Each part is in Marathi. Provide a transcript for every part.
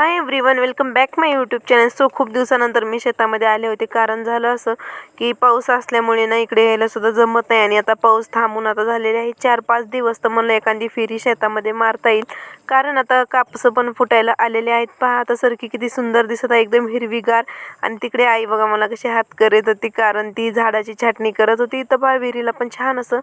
Hi one welcome back my YouTube channel so खूप दिवसानंतर मी शेतामध्ये आले होते. कारण झालं असं की पाऊस असल्यामुळे ना इकडे यायला सुद्धा जमत नाही आणि आता पाऊस थांबून आता झालेले आहे. चार पाच दिवस तर मला एखादी फेरी शेतामध्ये मारता येईल. कारण आता कापसं पण फुटायला आलेले आहेत. पहा आता सरकी किती सुंदर दिसत आहे. एकदम हिरवीगार. आणि तिकडे आई बघा मला कशी हात करत होती कारण ती झाडाची छाटणी करत होती. तर पहा विहिरीला पण छान असं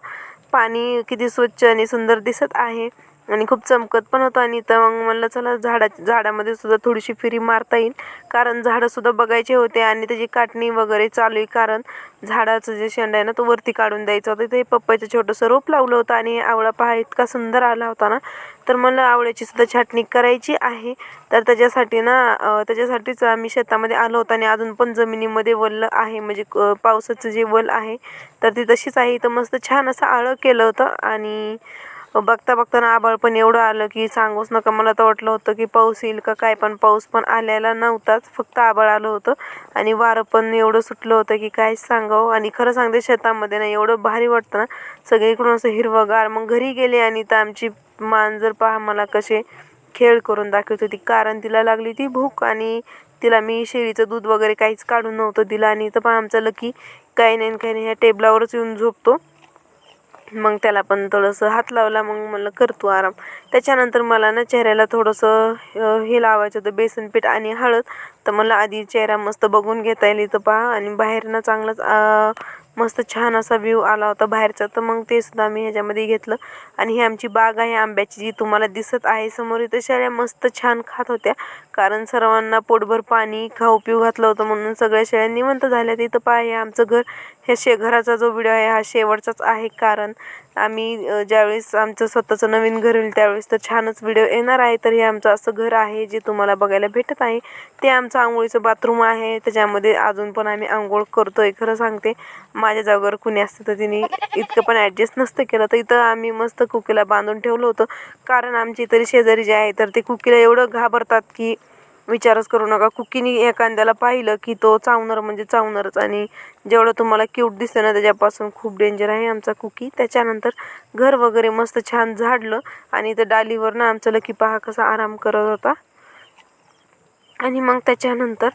पाणी किती स्वच्छ आणि सुंदर दिसत आहे. आणि खूप चमकत पण होतं. आणि तर मग म्हणलं चला झाडा झाडामध्ये सुद्धा थोडीशी फिरी मारता येईल. कारण झाडंसुद्धा बघायचे होते आणि त्याची काटणी वगैरे चालू आहे. कारण झाडाचं जे शेंड आहे ना तो वरती काढून द्यायचा होता. ते पप्पाचं छोटंसं रोप लावलं होतं आणि आवळा पहा इतका सुंदर आला होता ना. तर मला आवळ्याची सुद्धा छाटणी करायची आहे. तर त्याच्यासाठी ना त्याच्यासाठीच आम्ही शेतामध्ये आलो होतो आणि अजून पण जमिनीमध्ये वल्ल आहे. म्हणजे क- पावसाचं जे वल आहे तर ती तशीच आहे. तर मस्त छान असं आळं केलं होतं. आणि बघता बघताना आभाळ पण एवढं आलं की सांगूच नका. मला तर वाटलं होतं की पाऊस येईल का काय पण पाऊस पण आलेला नव्हताच. फक्त आभाळ आलं होतं. आणि वारं पण एवढं सुटलं होतं की काय सांगावं. आणि खरं सांगते शेतामध्ये ना एवढं भारी वाटतं ना. सगळीकडून असं हिरवंगार. मग घरी गेले आणि तर आमची मांजर पहा मला कसे खेळ करून दाखवत होती. कारण तिला लागली ती भूक आणि तिला मी शेळीचं दूध वगैरे काहीच काढून नव्हतं दिलं. आणि तर पहा आमचं लकी काही नाही काही नाही ह्या टेबलावरच येऊन झोपतो. मग त्याला पण थोडंसं हात लावला मग म्हणलं करतो आराम. त्याच्यानंतर मला ना चेहऱ्याला थोडंसं हे लावायचं होतं बेसन पीठ आणि हळद. तर मला आधी चेहरा मस्त बघून घेता येईल इथं पहा. आणि बाहेर ना चांगलाच मस्त छान असा व्ह्यू आला होता बाहेरचा. तर मग ते सुद्धा आम्ही ह्याच्यामध्ये घेतलं. आणि ही आमची बाग आहे आंब्याची जी तुम्हाला दिसत आहे. समोर इथं शेळ्या मस्त छान खात होत्या. कारण सर्वांना पोटभर पाणी खाऊ पिऊ घातलं होतं म्हणून सगळ्या शेळ्या निवंत झाल्या. तिथं पहा हे आमचं घर. ह्या शे घराचा जो व्हिडिओ आहे हा शेवटचाच आहे. कारण आम्ही ज्यावेळेस आमचं स्वतःचं नवीन घर होईल त्यावेळेस तर छानच व्हिडिओ येणार आहे. तर हे आमचं असं घर आहे जे तुम्हाला बघायला भेटत आहे. ते आमचं आंघोळीचं बाथरूम आहे. त्याच्यामध्ये अजून पण आम्ही आंघोळ करतो आहे खरं सांगते. माझ्या जागेवर कुणी असतं तर तिने इतकं पण ॲडजस्ट नसतं केलं. तर इथं आम्ही मस्त कुकीला बांधून ठेवलं होतं. कारण आमची तरी शेजारी जे आहे तर ते कुकीला एवढं घाबरतात की विचारच करू नका. कुकीनी एखाद्याला पाहिलं की तो चावणार म्हणजे चावणारच आणि जेवढं तुम्हाला क्यूट दिसतं ना त्याच्यापासून खूप डेंजर आहे आमचा कुकी. त्याच्यानंतर घर वगैरे मस्त छान झाडलं आणि त्या डालीवर ना आमचं लकी पहा कसा आराम करत होता. आणि मग त्याच्यानंतर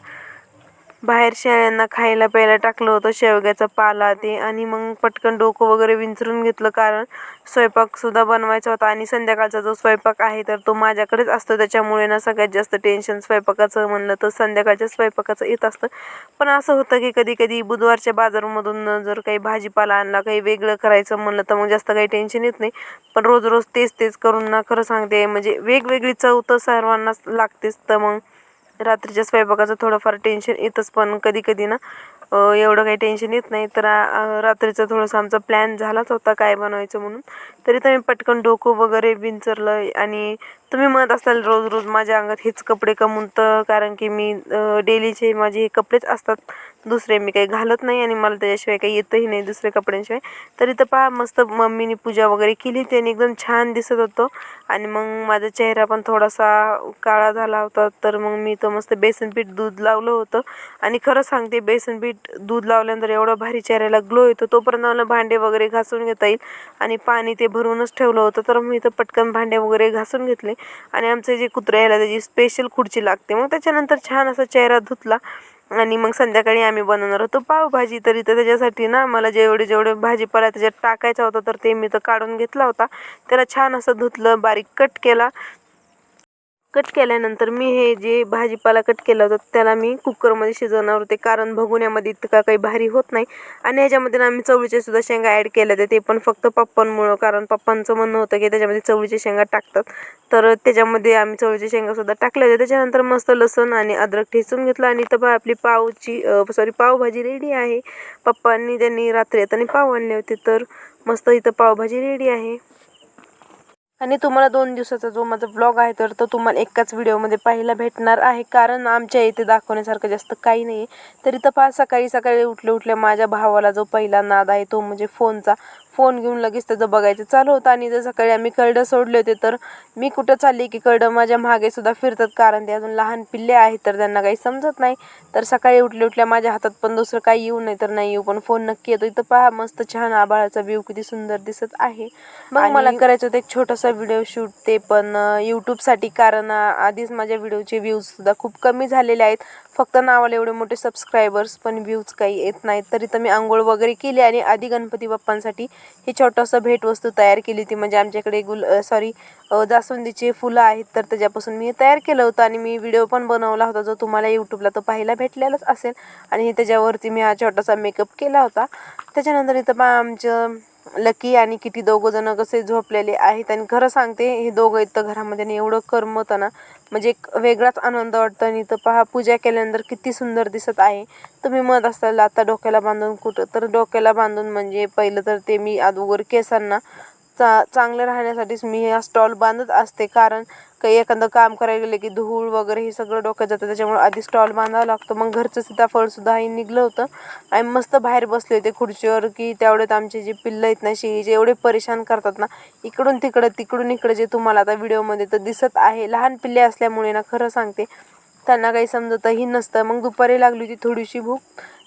बाहेर शेळ्यांना खायला प्यायला टाकलं होतं. शेवग्याचा पाला ते आणि मग पटकन डोकं वगैरे विंचरून घेतलं कारण स्वयंपाकसुद्धा बनवायचा होता आणि संध्याकाळचा जो स्वयंपाक आहे तर तो माझ्याकडेच असतो. त्याच्यामुळे ना सगळ्यात जास्त टेन्शन स्वयंपाकाचं म्हणलं तर संध्याकाळच्या स्वयंपाकाचं येत असतं. पण असं होतं की कधी कधी बुधवारच्या बाजारामधून जर काही भाजीपाला आणला काही वेगळं करायचं म्हणलं तर मग जास्त काही टेन्शन येत नाही. पण रोज रोज तेच तेच करून ना खरं सांगते म्हणजे वेगवेगळी चव तर सर्वांनाच लागतेच. तर मग रात्रीच्या स्वयंपाकाचं थोडंफार टेन्शन येतच पण कधी कधी ना एवढं काही टेन्शन येत नाही. तर रात्रीचं थोडंसं आमचा प्लॅन झालाच होता काय बनवायचं म्हणून. तरी तर मी पटकन डोकं वगैरे विंचरलं आणि तुम्ही म्हणत असाल रोज रोज माझ्या अंगात हेच कपडे कमवून तर कारण की मी डेलीचे माझे हे कपडेच असतात. दुसरे मी काही घालत नाही आणि मला त्याच्याशिवाय काही येतही नाही दुसऱ्या कपड्यांशिवाय. तरी तर पहा मस्त मम्मीने पूजा वगैरे केली त्याने एकदम छान दिसत होतं. आणि मग माझा चेहरा पण थोडासा काळा झाला होता. तर मग मी तो मस्त बेसन पीठ दूध लावलं होतं. आणि खरं सांगते बेसन पीठ दूध लावल्यानंतर एवढं भारी चेहऱ्याला ग्लो येतो. तोपर्यंत मला भांडे वगैरे घासून घेता येईल. आणि पाणी ते भरूनच ठेवलं होतं. तर मी इथं पटकन भांडे वगैरे घासून घेतले. आणि आमचं जे कुत्रे यायला त्याची स्पेशल खुर्ची लागते. मग त्याच्यानंतर छान असा चेहरा धुतला. आणि मग संध्याकाळी आम्ही बनवणार होतो पावभाजी. तरी तर त्याच्यासाठी ना मला जेवढे जेवढे भाजीपाला त्याच्यात टाकायचा होता तर ते मी तर काढून घेतला होता. त्याला छान असं धुतलं बारीक कट केला. कट केल्यानंतर मी हे जे भाजीपाला कट केला होता त्याला मी कुकरमध्ये शिजवणार होते. कारण भगुण्यामध्ये इतका काही भारी होत नाही. आणि ह्याच्यामध्ये ना आम्ही चवळीच्या सुद्धा शेंगा ॲड केल्या होत्या. ते पण फक्त पप्पांमुळं कारण पप्पांचं म्हणणं होतं की त्याच्यामध्ये चवळीच्या शेंगा टाकतात. तर त्याच्यामध्ये आम्ही चवळीच्या शेंगासुद्धा टाकल्या होत्या. त्याच्यानंतर मस्त लसण आणि अद्रक ठेचून घेतलं. आणि तर बा आपली पावची सॉरी पावभाजी रेडी आहे. पप्पांनी त्यांनी रात्री येताना पाव आणले होते. तर मस्त इथं पावभाजी रेडी आहे. आणि तुम्हाला दोन दिवसाचा जो माझा ब्लॉग आहे तर तो तुम्हाला एकाच व्हिडिओमध्ये पाहायला भेटणार आहे. कारण आमच्या इथे दाखवण्यासारखं जास्त काही नाही आहे तरी तर फार सकाळी सकाळी उठले उठले माझ्या भावाला जो पहिला नाद आहे तो म्हणजे फोनचा फोन घेऊन लगेच त्याचं बघायचं चालू होतं. आणि जर सकाळी आम्ही करडं सोडले होते तर मी कुठं चालली की करडं माझ्या मागे सुद्धा फिरतात. कारण ते अजून लहान पिल्ले आहेत तर त्यांना काही समजत नाही. तर सकाळी उठल्या उठल्या माझ्या हातात पण दुसरं काही येऊ नाही तर नाही येऊ पण फोन नक्की येतो. इथं पहा मस्त छान आभाळाचा व्ह्यू किती सुंदर दिसत आहे. मग मला करायचं होतं एक छोटासा व्हिडिओ शूट ते पण यूट्यूबसाठी कारण आधीच माझ्या व्हिडिओचे व्ह्यूज सुद्धा खूप कमी झालेले आहेत. फक्त नावाला एवढे मोठे सबस्क्रायबर्स पण व्ह्यूज काही येत नाहीत. तरी तर मी आंघोळ वगैरे केली आणि आधी गणपती बाप्पांसाठी हे छोटंसं भेटवस्तू तयार केली होती. म्हणजे आमच्याकडे गुल सॉरी जास्वंदीचे फुलं आहेत तर त्याच्यापासून मी तयार केलं होतं आणि मी व्हिडिओ पण बनवला होता जो तुम्हाला यूट्यूबला तो पाहायला भेटलेलाच असेल. आणि त्याच्यावरती मी हा छोटासा मेकअप केला होता. त्याच्यानंतर इथं पहा आमचं लकी आणि किती दोघं जण कसे झोपलेले आहेत आणि खरं सांगते हे दोघं इथं घरामध्ये आणि एवढं करमतं ना म्हणजे एक वेगळाच आनंद वाटतो आणि इथं पहा पूजा केल्यानंतर किती सुंदर दिसत आहे. तुम्ही मत असाल आता डोक्याला बांधून कुठं? तर डोक्याला बांधून म्हणजे पहिलं तर ते मी अगोदर केसांना चा चांगलं राहण्यासाठीच मी हा स्टॉल बांधत असते. कारण काही एखादं काम करायला गेलं की धूळ वगैरे हे सगळं डोक्यात जातं. त्याच्यामुळे आधी स्टॉल बांधावा लागतो. मग घरचं सीताफळ सुद्धा हे निघलं होतं. आणि मस्त बाहेर बसले होते खुर्चीवर की तेवढ्यात आमचे जे पिल्लं आहेत ना शेळीचे एवढे परेशान करतात ना इकडून तिकडं तिकडून इकडं जे तुम्हाला आता व्हिडिओमध्ये तर दिसत आहे. लहान पिल्ले असल्यामुळे ना खरं सांगते त्यांना काही समजतही नसतं. मग दुपारी लागली होती थोडीशी भूक.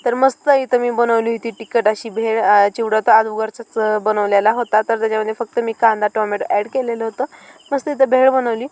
तर मस्त इथं मी बनवली होती तिखट अशी भेळ चिवडा तर अगोदरचाच बनवलेला होता. तर त्याच्यामध्ये फक्त मी कांदा टोमॅटो ॲड केलेलं होतं. मस्त इथं भेळ बनवली.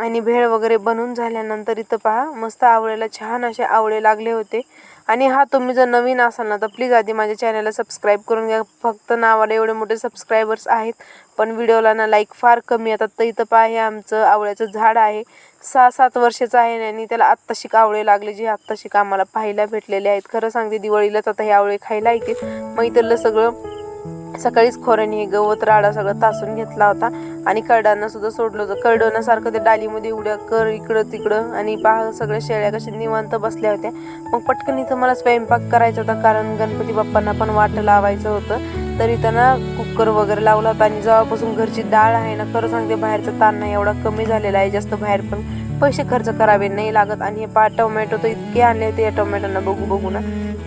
आणि भेळ वगैरे बनवून झाल्यानंतर इथं पहा मस्त आवळेला छान असे आवळे लागले होते. आणि हा तुम्ही जर नवीन असाल ना तर प्लीज आधी माझ्या चॅनलला सबस्क्राईब करून घ्या. फक्त नावाला एवढे मोठे सबस्क्रायबर्स आहेत पण व्हिडिओला ना लाईक फार कमी येतात. तर इथं पहा हे आमचं आवळ्याचं झाड आहे. सहा सात वर्षाचं आहे आणि त्याला आत्ताशी आवळे लागले जे आत्ताशी आम्हाला पाहायला भेटलेले आहेत. खरं सांगते दिवाळीलाच आता हे आवळे खायला येतील. मग इथलं सगळं सकाळीच खोऱ्याने हे गवत राडा सगळं तासून घेतला होता. आणि करडांना सुद्धा सोडलं होतं. करडवण्यासारखं ते डालीमध्ये उड्या कर इकडं तिकडं. आणि पहा सगळ्या शेळ्या कशा निवांत बसल्या होत्या. मग पटकन इथं मला स्वयंपाक करायचा होता. कारण गणपती बाप्पांना पण वाट लावायचं होतं. तरी त्यांना कुकर वगैरे लावला होता. आणि जेव्हापासून घरची डाळ आहे ना खरं सांगते बाहेरचा ताण नाही. एवढा कमी झालेला आहे. जास्त बाहेर पण पैसे खर्च करावे नाही लागत. आणि हे पा टोमॅटो तर इतके आणले होते. या टोमॅटोना बघू बघू ना.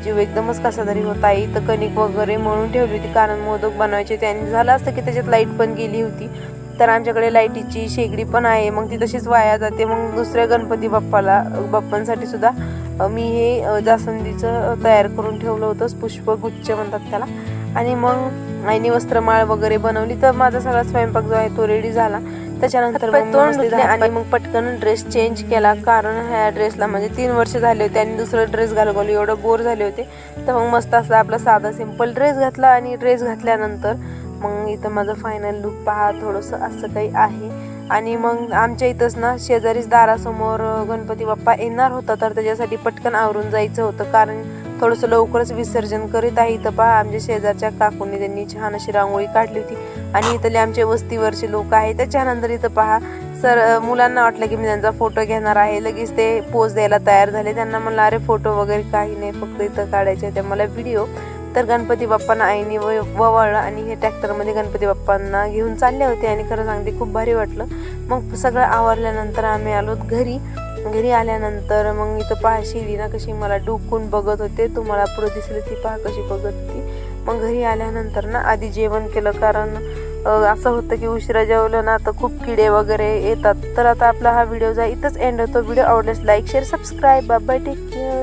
जीव एकदमच कसा तरी होता. आई तर कणिक वगैरे म्हणून ठेवली होती. कारण मोदक बनवायचे होते आणि झालं असतं की त्याच्यात लाइट पण गेली होती. तर आमच्याकडे लाईटीची शेगडी पण आहे. मग ती तशीच वाया जाते. मग दुसऱ्या गणपती बाप्पाला बाप्पांसाठी सुद्धा मी हे जास्वंदीचं तयार करून ठेवलं होतं. पुष्पगुच्छ म्हणतात त्याला. आणि मग आईने वस्त्रमाळ वगैरे बनवली. तर माझा सगळा स्वयंपाक जो आहे तो रेडी झाला. त्याच्यानंतर तोंड धुतले आणि मग पटकन ड्रेस चेंज केला. कारण ह्या ड्रेसला म्हणजे तीन वर्ष झाले होते आणि दुसरा ड्रेस घालून एवढं बोर झाले होते. तर मग मस्त असं आपला साधा सिंपल ड्रेस घातला आणि ड्रेस घातल्यानंतर मग इथं माझं फायनल लुक पहा. थोडंसं असं काही आहे. आणि मग आमच्या इथंच ना शेजारीच दारासमोर गणपती बाप्पा येणार होता. तर त्याच्यासाठी पटकन आवरून जायचं होतं. कारण थोडंसं लवकरच विसर्जन करीत आहे. इथं पहा आमच्या शेजारच्या काकूंनी त्यांनी छान अशी रांगोळी काढली होती. आणि इथले आमचे वस्तीवरचे लोक आहेत. त्याच्यानंतर इथं पहा सर मुलांना वाटलं की मी त्यांचा फोटो घेणार आहे. लगेच ते पोज द्यायला तयार झाले. त्यांना म्हणलं अरे फोटो वगैरे काही नाही फक्त इथं काढायचे होते मला व्हिडिओ तर गणपती बाप्पांना आईने व आणि हे ट्रॅक्टरमध्ये गणपती बाप्पांना घेऊन चालले होते. आणि खरं सांगते खूप भारी वाटलं. मग सगळं आवरल्यानंतर आम्ही आलो घरी. घरी आल्यानंतर मग इथं पहा शिरी ना कशी मला डुकून बघत होते. तुम्हाला पुढे दिसली ती पहा कशी बघत होती. मग घरी आल्यानंतर ना आधी जेवण केलं कारण असं होतं की उशिरा जेवलं ना तर खूप किडे वगैरे येतात. तर आता आपला हा व्हिडिओ जा इथंच एंड होतो. व्हिडिओ आवडल्यास like share subscribe bye take care